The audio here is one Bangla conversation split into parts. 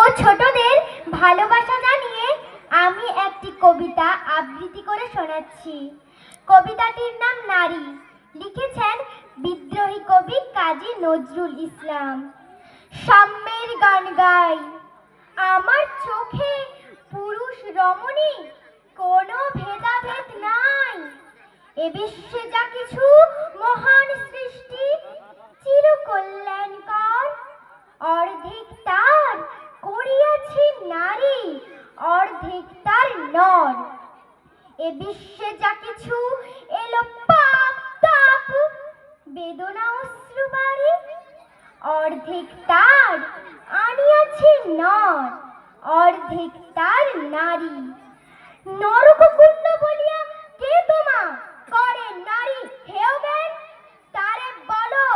ও ছোটদের ভালোবাসা জানিয়ে আমি একটি কবিতা আবৃত্তি করে শোনাচ্ছি। কবিতাটির নাম নারী। লিখেছেন বিদ্রোহী কবি কাজী নজরুল ইসলাম। সাম্যের গান গাই। আমার চোখে পুরুষ রমণী, কোনো ভেদাভেদ নাই। এ বিশ্বে যা কিছু মহান সৃষ্টি চির কল্যাণকর অর্ধেক তার করিয়াছি নারী, অর্ধেক তার নর। এ বিশ্বে যা কিছু এলো পাপ, তাপ, বেদনা, অশ্রু, বাড়ি। অর্ধেক তার আনিয়াছে নর, অর্ধেক তার নারী। নরককুণ্ড বলিয়া কে তোমা করে নারী হেও জ্ঞান তারে বলো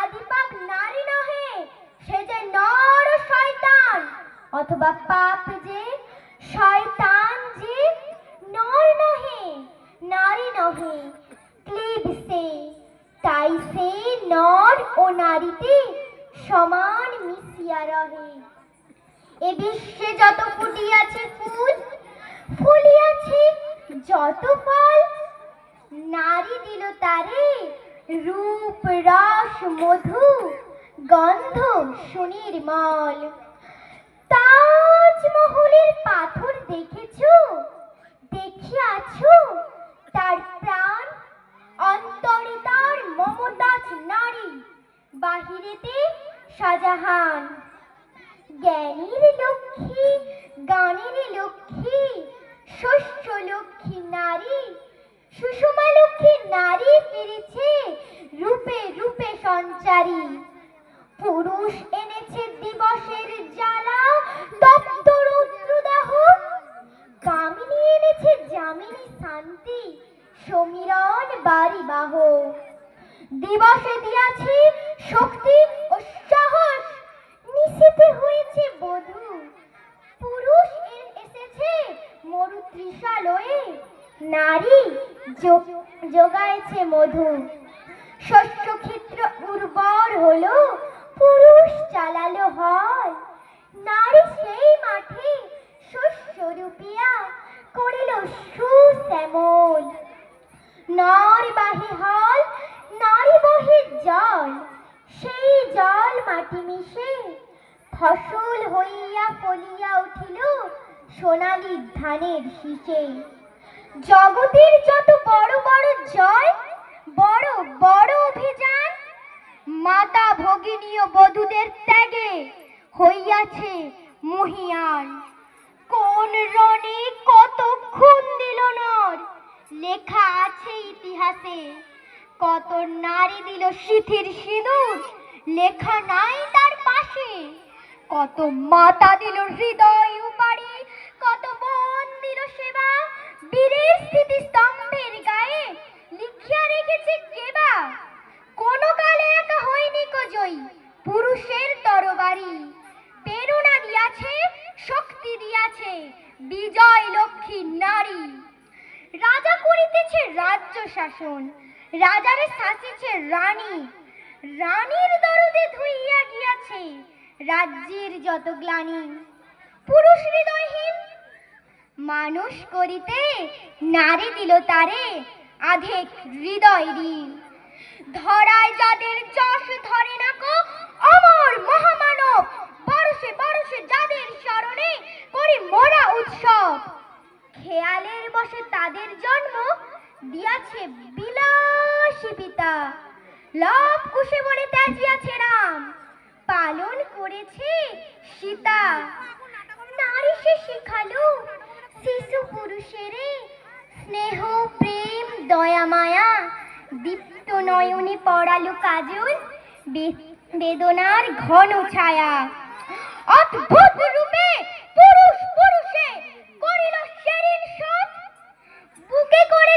আদিপাক নারী নহে সে যে নর শয়তান অথবা পাপ যে শয়তান যে নর নহে নারী নহে ক্লিব সে সে নর ও নারীতে সমান মিশিয়া রহে। এ বিশ্বে যত ফুটিয়াছে ফুল, ফুলিয়াছে যত ফল, নারী দিল তারে রূপ, রস, মধু, গন্ধ সুনির্মল তাজমহলের পাথর দেখেছ? দেখিয়াছো তার প্রাণ অন্তরে তার মমতাজ নারী। বাহিরেতে শাহজাহান। জ্ঞানীর লক্ষ্মী, গানের লক্ষ্মী শস্য লক্ষ্মী নারী, সুষমা লক্ষ্মী নারী ফিরেছে রূপে রূপে সঞ্চারী। পুরুষ এনেছে দিবসের জ্বালা তপ্ত রুদ্রদাহ। কামিনী এনেছে জামিনী শান্তি। সমীরণ বাড়ি বাহ। দিবসে দিয়াছে শক্তি ও সাহস। নিষেধে হয়েছে বধূ। পুরুষ এসেছে মরু ত্রিশালয়ে নারী যোগ- যোগাইছে মধু। শস্য ক্ষেত্র উর্বর হলো, পুরুষ চালালো হয়। নারী সেই মাঠে শস্য রূপিয়া করিল সুশ্যামল। নর বাহে হল, নারী জল। সেই জল মাটি মিশে ফসল হইয়া ফলিয়া উঠিল সোনালি ধানের শীষে। জগতের যত বড় বড় জয়, বড় বড় অভিযান, মাতা ভগিনীয় বধূদের ত্যাগে হইয়াছে মহিয়ান। কোন রণে খুন দিল নর লেখা আছে ইতিহাসে। কত নারী দিল সিথির সিঁদুর, লেখা নাই তার পাশে। কত মাতা দিল হৃদয় উপাড়ি, কত বোন দিল সেবা। বীরের স্মৃতি স্তম্ভের গায়ে লিখিয়া রেখেছে কেবা কোন কালে একা হয়নি কো জয়ী, পুরুষের তরবারি। প্রেরণা দিয়াছে, শক্তি দিয়াছে, বিজয় লক্ষ্মী নারী। রাজা করিতেছে রাজ্য শাসন, রাজারে শাসিছে রানী। রানীর দরদে ধুইয়া গিয়াছে রাজ্যের যত গ্লানি। পুরুষ হৃদয়হীন, মানুষ করিতে নারী দিল তারে আধেক হৃদয় ঋণ। ধরায় যাদের যশ ধরে না কো, অমর মহামানব বরসে বরসে যাদের স্মরণে করি মোরা উৎসব। খেয়ালের বসে তাদের জন্ম দিয়াছে বিলাসী পিতা লব কুশে বলে ত্যাজিয়াছে রাম। পালন করেছে সীতা। নারী সে শিখালো শিশু পুরুষেরে স্নেহ, প্রেম, দয়া, মায়া। দীপ্ত নয়নে পড়ালো কাজল বেদনার ঘন ছায়া। অদ্ভুত রূপে পুরুষ পুরুষে করিল সেরিন সব বুকে করে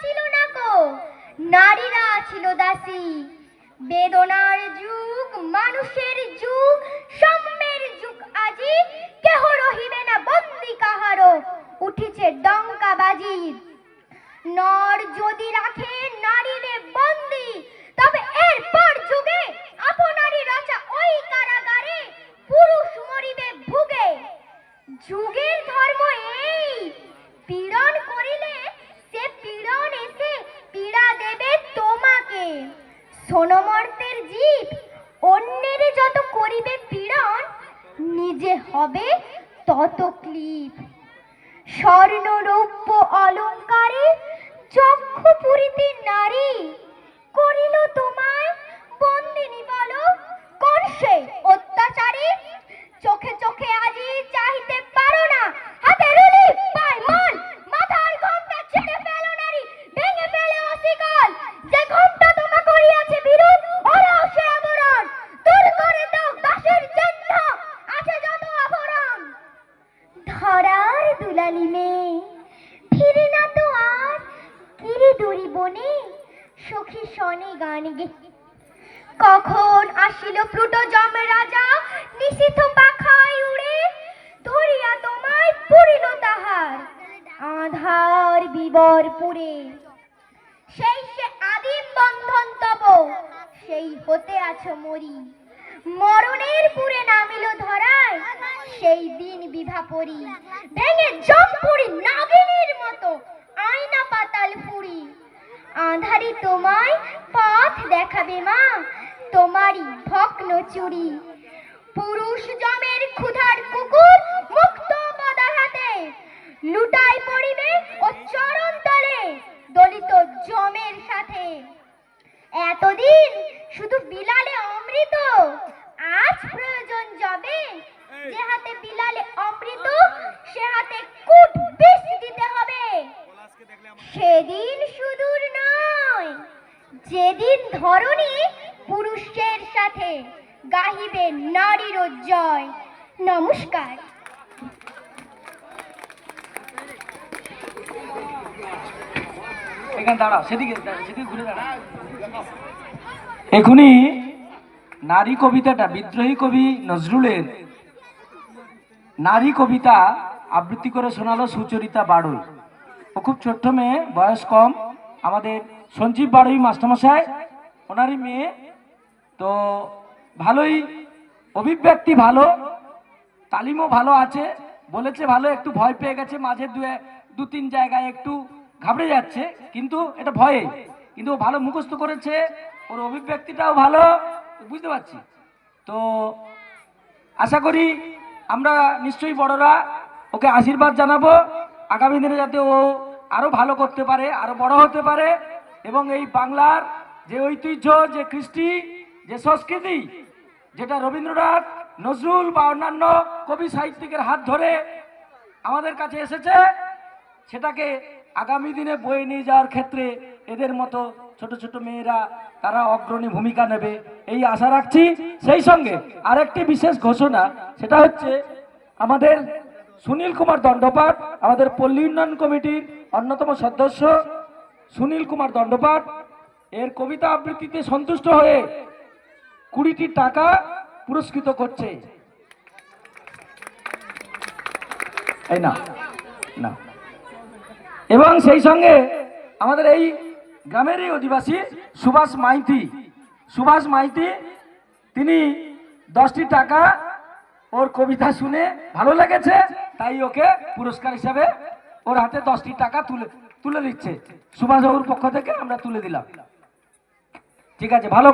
ছিল না কো নারীরা ছিল দাসী। বেদনার যুগ, মানুষের যুগ, সম্যের যুগ আজি। কেহ রহিবে না বন্দি কাহারো উঠিছে ডঙ্কা বাজি। নর যদি রাখে নারীরে বন্দি, তবে এরপর যুগে আপনারই রাজা ওই কারাগারে পুরুষ মরিবে ভুগে। যুগের ধর্ম এই। পীড়ন করিলে সোনমর্তের জীব, অন্যের যত করিবে পীড়ন, নিজে হবে তত ক্লিপ। স্বর্ণ রৌপ্য অলঙ্কারে চক্ষু পুরিতে নারী করিল তোমায় বন্দিনী বলো কোন সে অত্যাচারী চোখে চোখে আজি চাইতে পারো না হাতে রুলি পায় মান মাথার ঘোমটা ছেড়ে ফেলো নারী ভেঙে ফেলে অসিকাল যে ঘোমটা তোমা করিয়াছে বিরোধ ওরাও সে আবরণ দূর করে দাও দাসের চিহ্ন আছে যত আবরণ ধরার দুলালি মেয়ে ফিরে না তো আর কিরে দড়ি বনে সখী শনে কখন আসিল প্লুটো জমে রাজা নিশিথ পাখায় উড়ে, ধরিয়া তোমায় পুরিল তাহার। আধার বিবর পুরে। সেই সে আদিম বন্ধন তব, সেই হতে আছো মরি। মরণের পুরে নামিল ধরায়, সেই দিন বিভা পরি। ভেঙে জম্পুরি নাগিনীর মতো আয়না পাতাল পুরি আধারি তোমায় পথ দেখাবে মা, তোমারই ভগ্ন চুরি। পুরুষ জমের ক্ষুধার কুকুর মুক্ত পদার হাতে লুটাই পড়িবে ও চরণ তলে দলিত জমের সাথে এতদিন শুধু বিলালে অমৃত আজ প্রয়োজন যাবে যে হাতে বিলালে অমৃত সে হাতে কুট বিষ দিতে হবে সেদিন সুদূর নয় যেদিন ধরনী পুরুষের সাথে গাহিবে নারীর জয় নমস্কার। এখনই নারী কবিতাটা, বিদ্রোহী কবি নজরুলের নারী কবিতা আবৃত্তি করে শোনালো সুচরিতা বাড়ুই। ও খুব ছোট্ট মেয়ে, বয়স কম, আমাদের সঞ্জীব বাড়ুই মাস্টারমশাই, ওনারই মেয়ে। তো ভালোই অভিব্যক্তি ভালো, তালিমও ভালো আছে, বলেছে ভালো, একটু ভয় পেয়ে গেছে, মাঝে দু দু তিন জায়গায় একটু ঘাবড়ে যাচ্ছে, কিন্তু এটা ভয়ে, কিন্তু ও ভালো মুখস্থ করেছে, ওর অভিব্যক্তিটাও ভালো, বুঝতে পারছি। তো আশা করি আমরা নিশ্চয়ই বড়রা ওকে আশীর্বাদ জানাব, আগামী দিনে যাতে ও আরও ভালো করতে পারে, আরও বড় হতে পারে। এবং এই বাংলার যে ঐতিহ্য, যে কৃষ্টি, যে সংস্কৃতি, যেটা রবীন্দ্রনাথ, নজরুল বা অন্যান্য কবি সাহিত্যিকের হাত ধরে আমাদের কাছে এসেছে, সেটাকে আগামী দিনে বয়ে নিয়ে যাওয়ার ক্ষেত্রে এদের মতো ছোট ছোট মেয়েরা তারা অগ্রণী ভূমিকা নেবে এই আশা রাখছি। সেই সঙ্গে আরেকটি বিশেষ ঘোষণা, সেটা হচ্ছে আমাদের সুনীল কুমার দণ্ডপাট আমাদের পল্লী উন্নয়ন কমিটির অন্যতম সদস্য সুনীল কুমার দণ্ডপাট এর কবিতা আবৃত্তিতে সন্তুষ্ট হয়ে কুড়িটি টাকা পুরস্কৃত করছে। না না এবং সেই সঙ্গে আমাদের এই গ্রামেরই অধিবাসী সুভাষ মাইতি সুভাষ মাইতি, তিনি দশটি টাকা ওর কবিতা শুনে ভালো লেগেছে, তাই ওকে পুরস্কার হিসাবে ওর হাতে দশটি টাকা তুলে তুলে দিচ্ছে। সুভাষ বাবুর পক্ষ থেকে আমরা তুলে দিলাম। ঠিক আছে ভালো